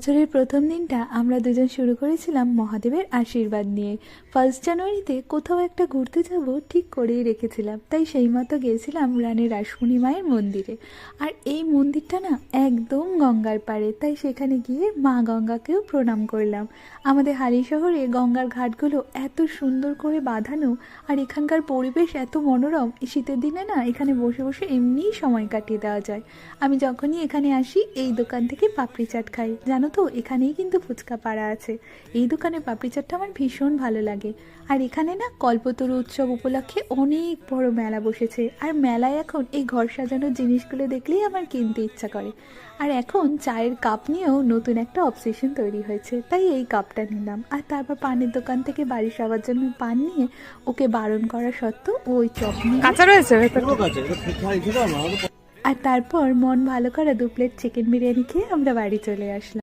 বছরের প্রথম দিনটা আমরা দুজন শুরু করেছিলাম মহাদেবের আশীর্বাদ নিয়ে। ফার্স্ট জানুয়ারিতে কোথাও একটা ঘুরতে যাব ঠিক করেই রেখেছিলাম। তাই সেই মতো গিয়েছিলাম রানী রাসমণি মায়ের মন্দিরে। আর এই মন্দিরটা না একদম গঙ্গার পাড়ে, তাই সেখানে গিয়ে মা গঙ্গাকেও প্রণাম করলাম। আমাদের হালি শহরে গঙ্গার ঘাটগুলো এত সুন্দর করে বাঁধানো আর এখানকার পরিবেশ এত মনোরম শীতের দিনে না এখানে বসে বসে এমনিই সময় কাটিয়ে দেওয়া যায়। আমি যখনই এখানে আসি, এই দোকান থেকে পাপড়ি চাট খাই। জানো তো এখানেই কিন্তু ফুচকা পাড়া আছে। এই দোকানে পাপড়ি চাটটা আমার ভীষণ ভালো লাগে। আর এখানে না কল্পতরু উৎসব উপলক্ষে অনেক বড় মেলা বসেছে। আর মেলায় এখন এই ঘর সাজানোর জিনিসগুলো দেখলেই আমার কিনতে ইচ্ছা করে। আর এখন চায়ের কাপ নিয়েও নতুন একটা অবসেশন তৈরি হয়েছে। তাই এই কাপটা নিলাম। আর তারপর পানের দোকান থেকে বাড়ি সবার জন্য পান নিয়ে ওকে বারণ করা সত্ত্বেও ওই চপ নিয়ে কাঁচা রয়েছে আর তারপর মন ভালো করা দু প্লেট চিকেন বিরিয়ানি খেয়ে আমরা বাড়ি চলে আসলাম।